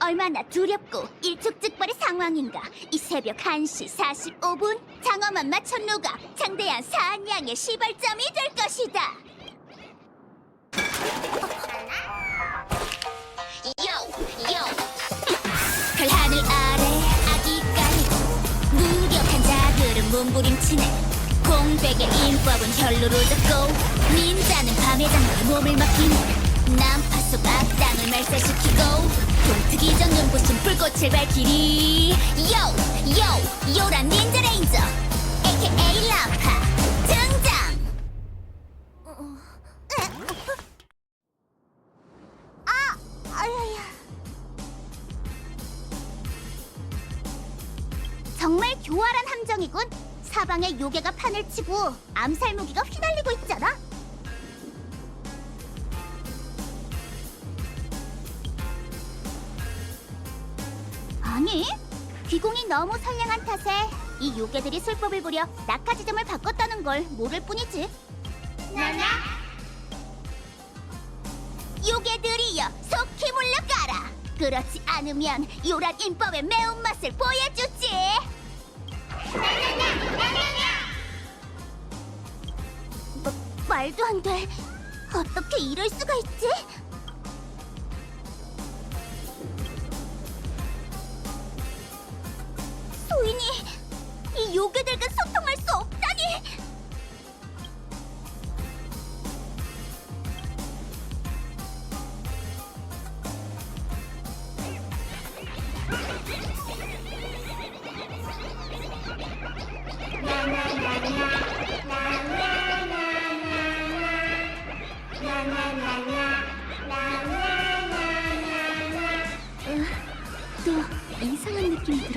얼마나 두렵고 일촉즉발의 상황인가. 이 새벽 1시 45분 장어만 맞춘 누가 장대한 사냥의 시발점이 될 것이다. 별 하늘 아래 아기 깔리고 무력한 자들은 몸부림치네 공백의 인법은 혈로로 졌고 닌자는 밤에 장에 몸을 맡기네 난파 속 악당을 말살시키고 동트기 전 눈부신 불꽃을 밝히리 요! 요! 요란 닌자 레인저 AKA 라파 등장 아! 아야야 정말 교활한 함정이군. 사방에 요괴가 판을 치고 암살 무기가 휘날리고 있잖아. 아니, 귀공이 너무 선량한 탓에 이 요괴들이 술법을 부려 낙하 지점을 바꿨다는 걸 모를 뿐이지. 나나? 요괴들이여 속히 물러가라. 그렇지 않으면 요란 인법의 매운맛을 보여주지. 마, 말도 안 돼. 어떻게 이럴 수가 있지?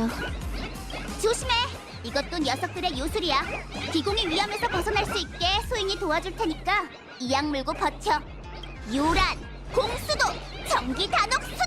이상한 느낌이 들어. 조심해. 이것도 녀석들의 요술이야. 기공의 위험에서 벗어날 수 있게 소인이 도와줄 테니까 이약 물고 버텨. 요란, 공수도, 전기 단옥 수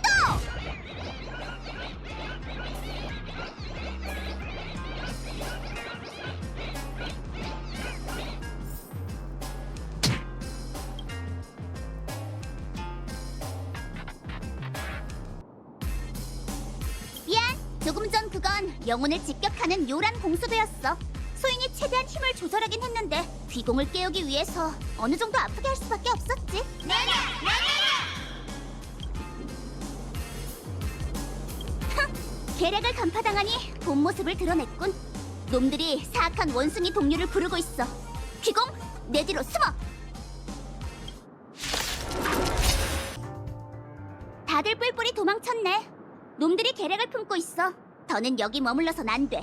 조금 전 그건 영혼을 직격하는 요란 공수배였어. 소인이 최대한 힘을 조절하긴 했는데 귀공을 깨우기 위해서 어느 정도 아프게 할 수밖에 없었지. 네네, 네네. 계략을 간파당하니 본 모습을 드러냈군. 놈들이 사악한 원숭이 동료를 부르고 있어. 귀공, 내 뒤로 숨어. 다들 뿔뿔이 도망쳤네. 놈들이 계략을 품고 있어. 더는 여기 머물러선 안 돼.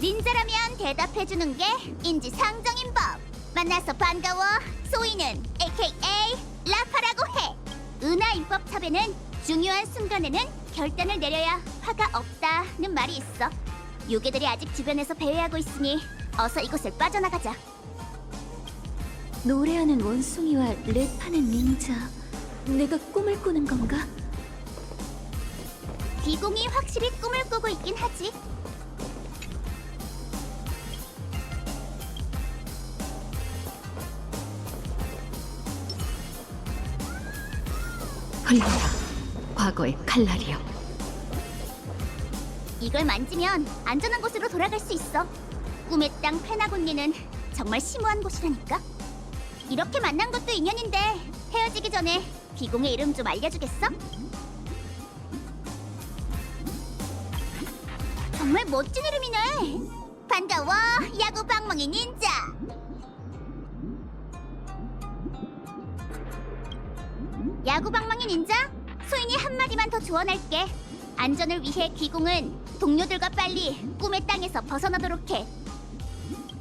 닌자라면 대답해주는 게 인지상정인 법. 만나서 반가워. 소희는 AKA 라파라고 해. 은하 인법 탑에는 중요한 순간에는 결단을 내려야 화가 없다는 말이 있어. 요괴들이 아직 주변에서 배회하고 있으니 어서 이곳을 빠져나가자. 노래하는 원숭이와 랩하는 닌자. 내가 꿈을 꾸는 건가? 비공이 확실히 꿈을 꾸고 있긴 하지. 흘러라. 과거의 칼날이여. 이걸 만지면 안전한 곳으로 돌아갈 수 있어. 꿈의 땅 페나곤니는 정말 심오한 곳이라니까. 이렇게 만난 것도 인연인데 헤어지기 전에 비공의 이름 좀 알려주겠어? 정말 멋진 이름이네. 반가워, 야구 방망이 닌자. 야구 방망이 닌자, 소인이 한 마디만 더 조언할게. 안전을 위해 귀공은 동료들과 빨리 꿈의 땅에서 벗어나도록 해.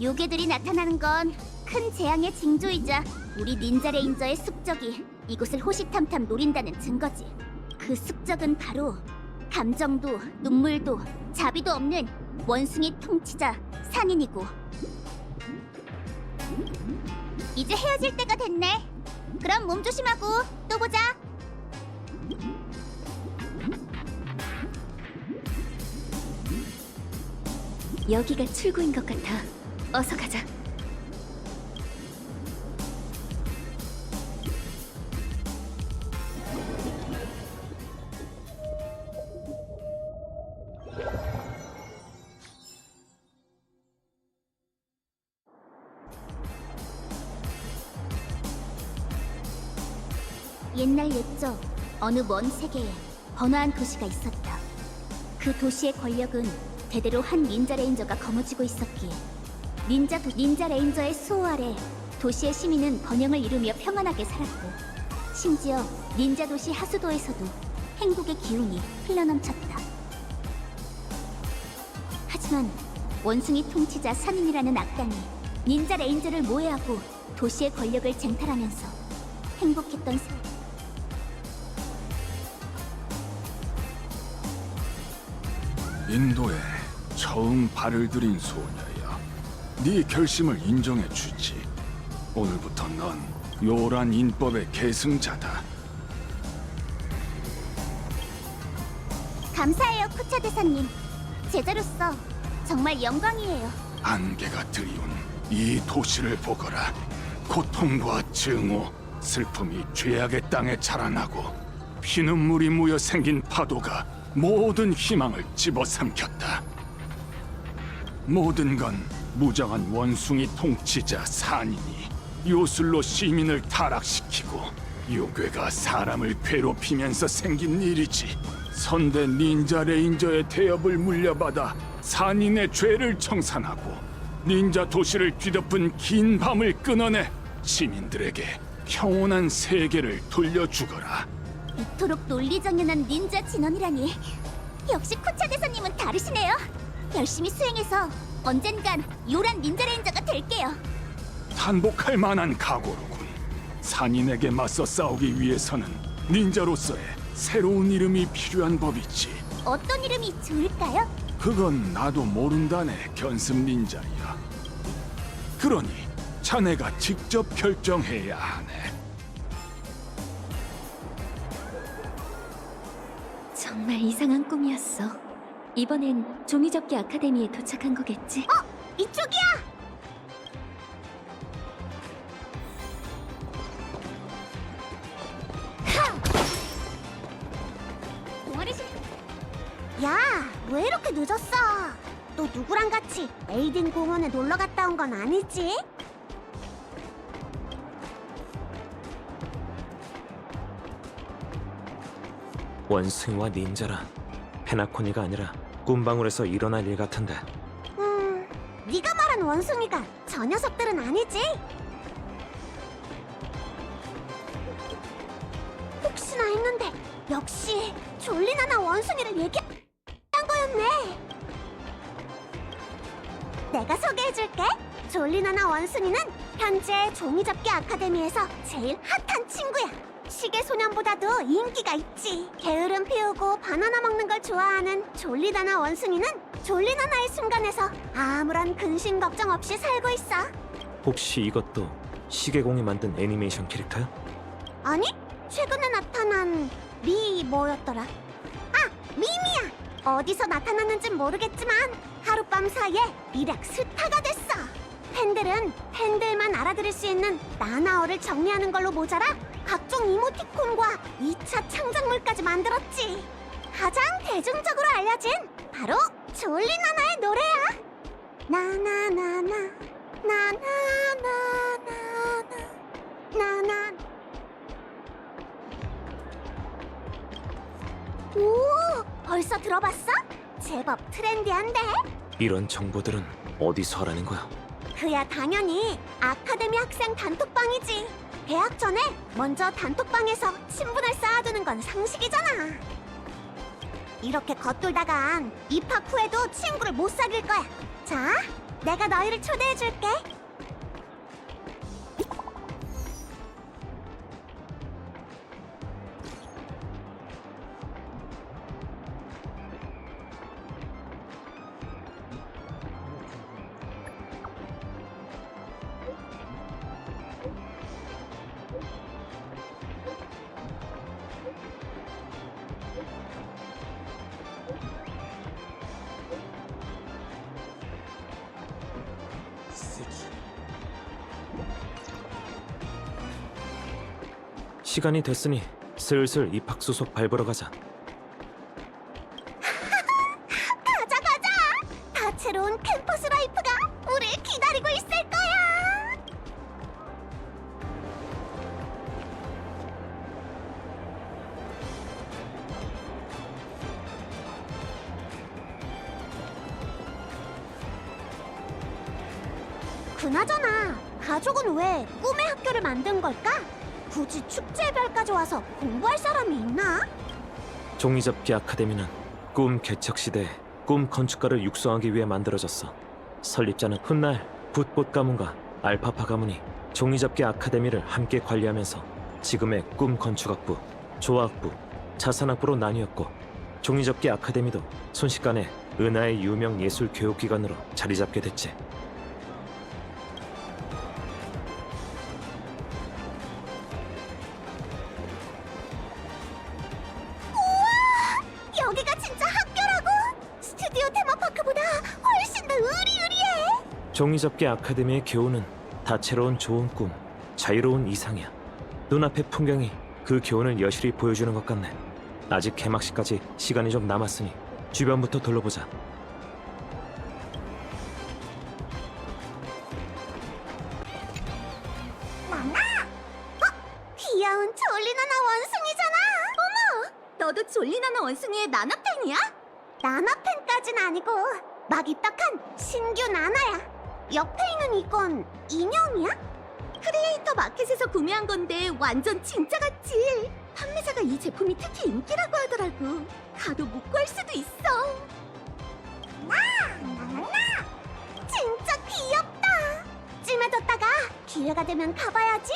요괴들이 나타나는 건 큰 재앙의 징조이자 우리 닌자 레인저의 숙적이 이곳을 호시탐탐 노린다는 증거지. 그 숙적은 바로 감정도 눈물도 자비도 없는 원숭이 통치자 산인이고. 이제 헤어질 때가 됐네. 그럼 몸 조심하고 또 보자. 여기가 출구인 것 같아. 어서 가자. 옛날 옛적 어느 먼 세계에 번화한 도시가 있었다. 그 도시의 권력은 대대로 한 닌자 레인저가 거머쥐고 있었기에 닌자 도, 닌자 레인저의 수호 아래 도시의 시민은 번영을 이루며 평안하게 살았고 심지어 닌자 도시 하수도에서도 행복의 기운이 흘러넘쳤다. 하지만 원숭이 통치자 산인이라는 악당이 닌자 레인저를 모해하고 도시의 권력을 쟁탈하면서 행복했던 세... 인도에 처음 발을 들인 소녀야. 네 결심을 인정해 주지. 오늘부터 넌 요란 인법의 계승자다. 감사해요, 쿠차 대사님. 제자로서 정말 영광이에요. 안개가 드리운 이 도시를 보거라. 고통과 증오, 슬픔이 죄악의 땅에 자라나고 피눈물이 모여 생긴 파도가 모든 희망을 집어삼켰다. 모든 건 무장한 원숭이 통치자 산인이 요술로 시민을 타락시키고 요괴가 사람을 괴롭히면서 생긴 일이지. 선대 닌자 레인저의 대업을 물려받아 산인의 죄를 청산하고 닌자 도시를 뒤덮은 긴 밤을 끊어내 시민들에게 평온한 세계를 돌려주거라. 이토록 논리정연한 닌자 진원이라니. 역시 쿠차 대사님은 다르시네요. 열심히 수행해서 언젠간 요란 닌자 레인저가 될게요. 탄복할 만한 각오로군. 산인에게 맞서 싸우기 위해서는 닌자로서의 새로운 이름이 필요한 법이지. 어떤 이름이 좋을까요? 그건 나도 모른다네, 견습 닌자야. 그러니 자네가 직접 결정해야 하네. 정말 이상한 꿈이었어. 이번엔 종이접기 아카데미에 도착한 거겠지? 어, 이쪽이야. 야, 왜 이렇게 늦었어? 너 누구랑 같이 에이든 공원에 놀러 갔다 온 건 아니지? 원숭이와 닌자라 페나코니가 아니라 꿈방울에서 일어날 일 같은데 음, 네가 말한 원숭이가 저 녀석들은 아니지? 혹시나 했는데 역시 졸리나나 원숭이를 얘기한 거였네. 내가 소개해줄게. 졸리나나 원숭이는 현재 종이접기 아카데미에서 제일 핫한. 시계 소년보다도 인기가 있지. 게으름 피우고 바나나 먹는 걸 좋아하는 졸리나나 원숭이는 졸리나나의 순간에서 아무런 근심 걱정 없이 살고 있어. 혹시 이것도 시계공이 만든 애니메이션 캐릭터야? 아니, 최근에 나타난 미 뭐였더라? 아, 미미야. 어디서 나타났는진 모르겠지만 하룻밤 사이에 일약 스타가 됐어. 팬들은 팬들만 알아들을 수 있는 나나어를 정리하는 걸로 모자라 각종 이모티콘과 2차 창작물까지 만들었지. 가장 대중적으로 알려진 바로 졸리나나의 노래야. 나나나나 나나나나나 나나 오, 벌써 들어봤어? 제법 트렌디한데? 이런 정보들은 어디서 하라는 거야? 그야 당연히 아카데미 학생 단톡방이지. 개학 전에 먼저 단톡방에서 친분을 쌓아두는 건 상식이잖아. 이렇게 겉돌다간 입학 후에도 친구를 못 사귈 거야. 자, 내가 너희를 초대해줄게. 시간이 됐으니 슬슬 입학수속 밟으러 가자. 가자 가자! 다채로운 캠퍼스 라이프가 우리를 기다리고 있을 거야! 그나저나 가족은 왜 꿈의 학교를 만든 걸까? 굳이 축제별까지 와서 공부할 사람이 있나? 종이접기 아카데미는 꿈 개척 시대에 꿈 건축가를 육성하기 위해 만들어졌어. 설립자는 훗날 붓봇 가문과 알파파 가문이 종이접기 아카데미를 함께 관리하면서 지금의 꿈 건축학부, 조화학부, 자산학부로 나뉘었고 종이접기 아카데미도 순식간에 은하의 유명 예술 교육기관으로 자리 잡게 됐지. 종이접기 아카데미의 교훈은 다채로운 좋은 꿈, 자유로운 이상이야. 눈앞의 풍경이 그 교훈을 여실히 보여주는 것 같네. 아직 개막식까지 시간이 좀 남았으니 주변부터 둘러보자. 나나? 어? 귀여운 졸리나나 원숭이잖아. 어머, 너도 졸리나나 원숭이의 나나팬이야? 나나팬까진 아니고 막 입덕한 신규 나나야. 옆에 있는 이건 인형이야? 크리에이터 마켓에서 구매한 건데 완전 진짜 같지. 판매자가 이 제품이 특히 인기라고 하더라고. 가도 못 구할 수도 있어. 나, 나나나. 진짜 귀엽다. 찜해뒀다가 기회가 되면 가봐야지.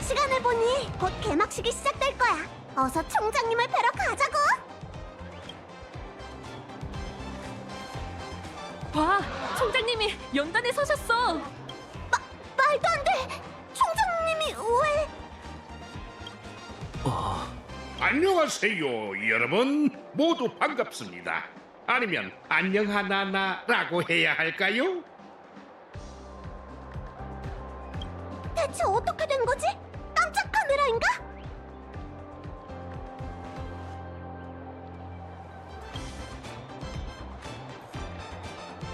시간을 보니 곧 개막식이 시작될 거야. 어서 총장님을 뵈러 가자고. 봐, 총장님이 연단에 서셨어. 말도 안 돼. 총장님이 왜? 어, 안녕하세요, 여러분. 모두 반갑습니다. 아니면 안녕하나나라고 해야 할까요? 대체 어떻게 된 거지? 깜짝 카메라인가?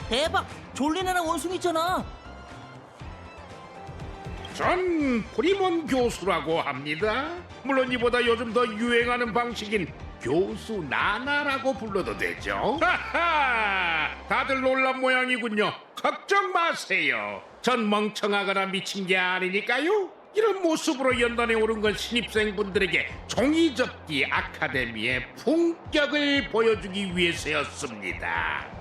대박! 졸리나라 원숭이잖아. 전 프리몬 교수라고 합니다. 물론 이보다 요즘 더 유행하는 방식인 교수 나나라고 불러도 되죠. 하하! 다들 놀란 모양이군요. 걱정 마세요. 전 멍청하거나 미친 게 아니니까요. 이런 모습으로 연단에 오른 건 신입생분들에게 종이접기 아카데미의 품격을 보여주기 위해서였습니다.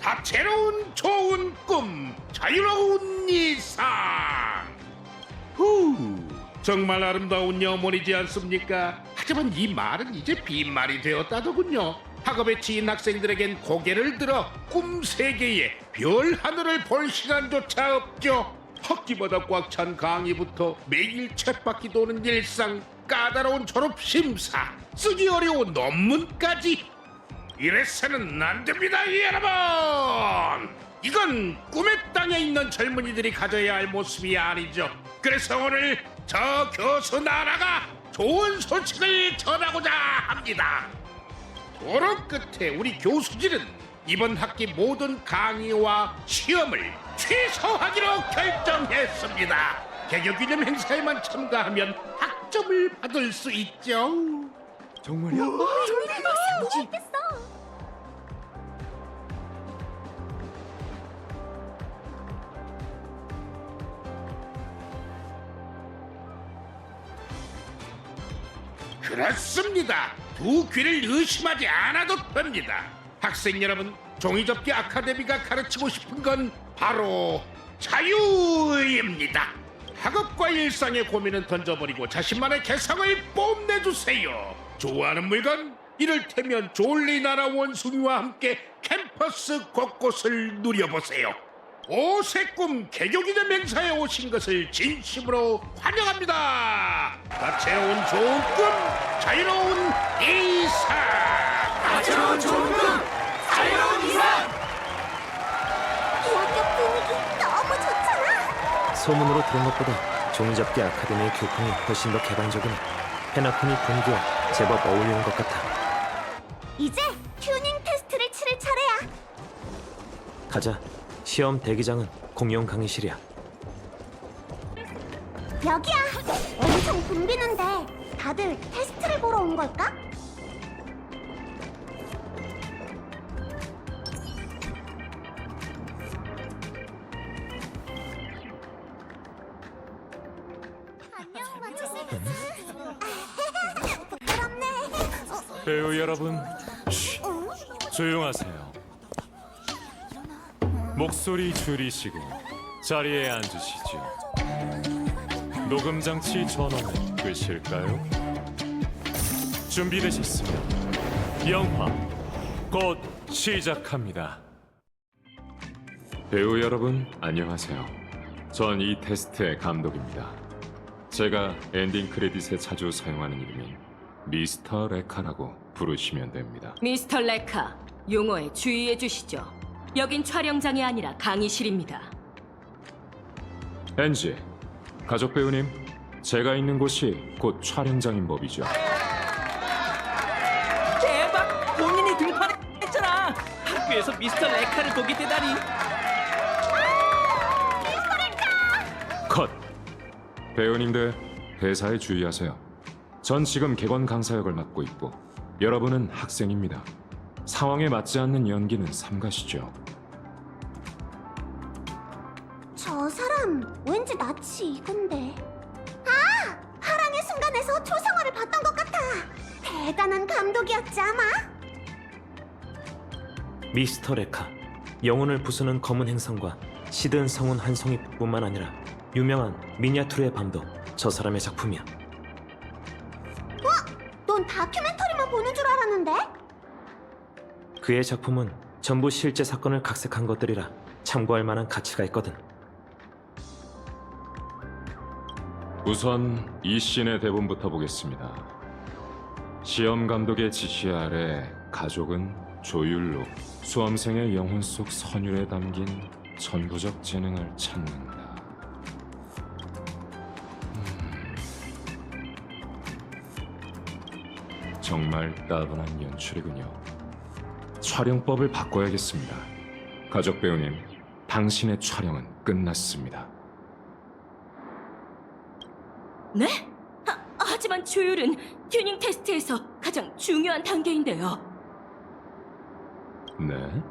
다채로운 좋은 꿈, 자유로운 이상. 후, 정말 아름다운 영혼이지 않습니까? 하지만 이 말은 이제 빈말이 되었다더군요. 학업에 치인 학생들에겐 고개를 들어 꿈 세계의 별 하늘을 볼 시간조차 없죠. 학기마다 꽉 찬 강의부터 매일 쳇바퀴 도는 일상, 까다로운 졸업 심사, 쓰기 어려운 논문까지 이래서는 안 됩니다, 여러분! 이건 꿈의 땅에 있는 젊은이들이 가져야 할 모습이 아니죠. 그래서 오늘 저 교수 나라가 좋은 소식을 전하고자 합니다. 토론 끝에 우리 교수진은 이번 학기 모든 강의와 시험을 취소하기로 결정했습니다. 개교 기념 행사에만 참가하면 학점을 받을 수 있죠. 정말이야? 뭐했겠어? 그렇습니다. 두 귀를 의심하지 않아도 됩니다. 학생 여러분, 종이접기 아카데미가 가르치고 싶은 건 바로 자유입니다. 학업과 일상의 고민은 던져버리고 자신만의 개성을 뽐내주세요. 좋아하는 물건? 이를테면 졸리 나라 원숭이와 함께 캠퍼스 곳곳을 누려보세요. 오색꿈 개교기념 행사에 오신 것을 진심으로 환영합니다. 다채로운 좋은 꿈, 자유로운 이상. 다채로운 좋은 꿈, 자유로운 이상. 이 학교 분위기 너무 좋잖아. 소문으로 들은 것보다 종이접기 아카데미의 교풍이 훨씬 더 개방적이네. 페나코니 분위기와 제법 어울리는 것 같아. 이제 튜닝 테스트를 치를 차례야. 가자. 시험 대기장은 공용 강의실이야. 여기야. 엄청 붐비는데 다들 테스트를 보러 온 걸까? 안녕, 마치스. 부끄럽네. 배우 여러분, 조용하세요. 목소리 줄이시고 자리에 앉으시죠. 녹음 장치 전원을 끄실까요? 준비되셨으면 영화 곧 시작합니다. 배우 여러분, 안녕하세요. 전 이 테스트의 감독입니다. 제가 엔딩 크레딧에 자주 사용하는 이름인 미스터 레카라고 부르시면 됩니다. 미스터 레카, 용어에 주의해 주시죠. 여긴 촬영장이 아니라 강의실입니다. 엔지, 가족 배우님, 제가 있는 곳이 곧 촬영장인 법이죠. 대박! 본인이 등판했잖아. 학교에서 미스터 레카를 보게 되다니. 컷! 배우님들, 대사에 주의하세요. 전 지금 객원 강사 역을 맡고 있고 여러분은 학생입니다. 상황에 맞지 않는 연기는 삼가시죠. 저 사람 왠지 낯이 익은데. 아! 하랑의 순간에서 초상화를 봤던 것 같아. 대단한 감독이었지 아마? 미스터 레카 영혼을 부수는 검은 행성과 시든 성운 한 송이뿐만 아니라 유명한 미니아투르의 밤도 저 사람의 작품이야 넌 다큐멘터리만 보는 줄 알았는데? 그의 작품은 전부 실제 사건을 각색한 것들이라 참고할 만한 가치가 있거든 우선 이 씬의 대본부터 보겠습니다. 시험 감독의 지시 아래 가족은 조율로 수험생의 영혼 속 선율에 담긴 천부적 재능을 찾는다. 음. 정말 따분한 연출이군요. 촬영법을 바꿔야겠습니다. 가족 배우님, 당신의 촬영은 끝났습니다. 네? 하, 하지만 조율은 튜닝 테스트에서 가장 중요한 단계인데요. 네?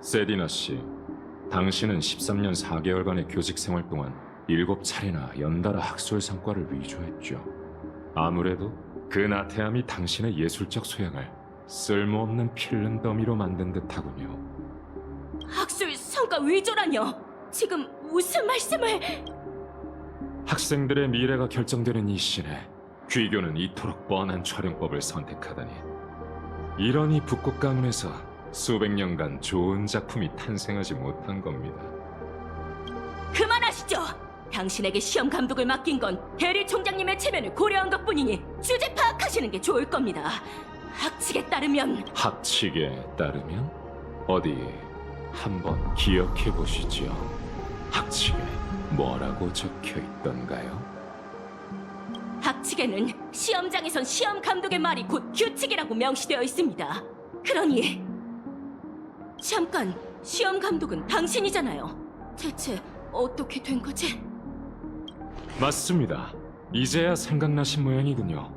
세디나 씨, 당신은 13년 4개월간의 교직 생활 동안 7차례나 연달아 학술 성과를 위조했죠. 아무래도 그 나태함이 당신의 예술적 소양을 쓸모없는 필름 더미로 만든 듯하군요. 학술 성과 위조라뇨. 지금 무슨 말씀을... 학생들의 미래가 결정되는 이 시에 귀교는 이토록 뻔한 촬영법을 선택하다니 이러니 북극 가문에서 수백 년간 좋은 작품이 탄생하지 못한 겁니다. 그만하시죠. 당신에게 시험 감독을 맡긴 건 대리 총장님의 체면을 고려한 것뿐이니 주제 파악하시는 게 좋을 겁니다. 학칙에 따르면 학칙에 따르면 어디 한번 기억해 보시지요. 학칙에 뭐라고 적혀 있던가요? 학칙에는 시험장에선 시험 감독의 말이 곧 규칙이라고 명시되어 있습니다. 그러니 잠깐 시험 감독은 당신이잖아요. 대체 어떻게 된 거지? 맞습니다. 이제야 생각나신 모양이군요.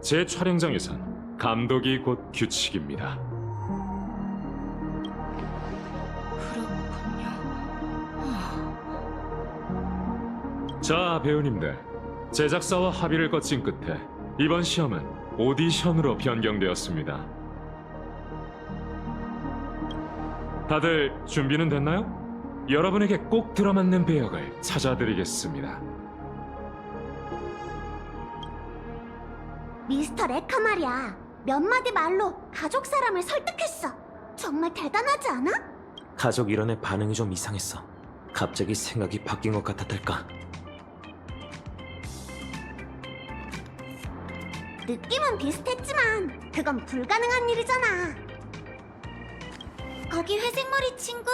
제 촬영장에선 감독이 곧 규칙입니다. 그렇군요. 자, 배우님들. 제작사와 합의를 거친 끝에 이번 시험은 오디션으로 변경되었습니다. 다들 준비는 됐나요? 여러분에게 꼭 들어맞는 배역을 찾아드리겠습니다. 미스터 레카 말이야. 몇 마디 말로 가족 사람을 설득했어. 정말 대단하지 않아? 가족 일원의 반응이 좀 이상했어 갑자기 생각이 바뀐 것 같았달까 느낌은 비슷했지만 그건 불가능한 일이잖아. 거기 회색머리 친구,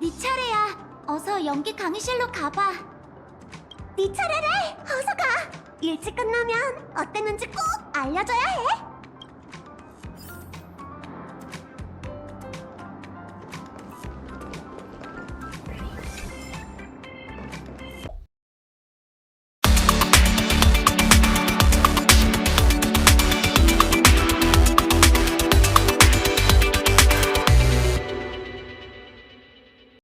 네 차례야. 어서 연기 강의실로 가봐. 네 차례래. 어서 가. 일찍 끝나면 어땠는지 꼭 알려줘야 해.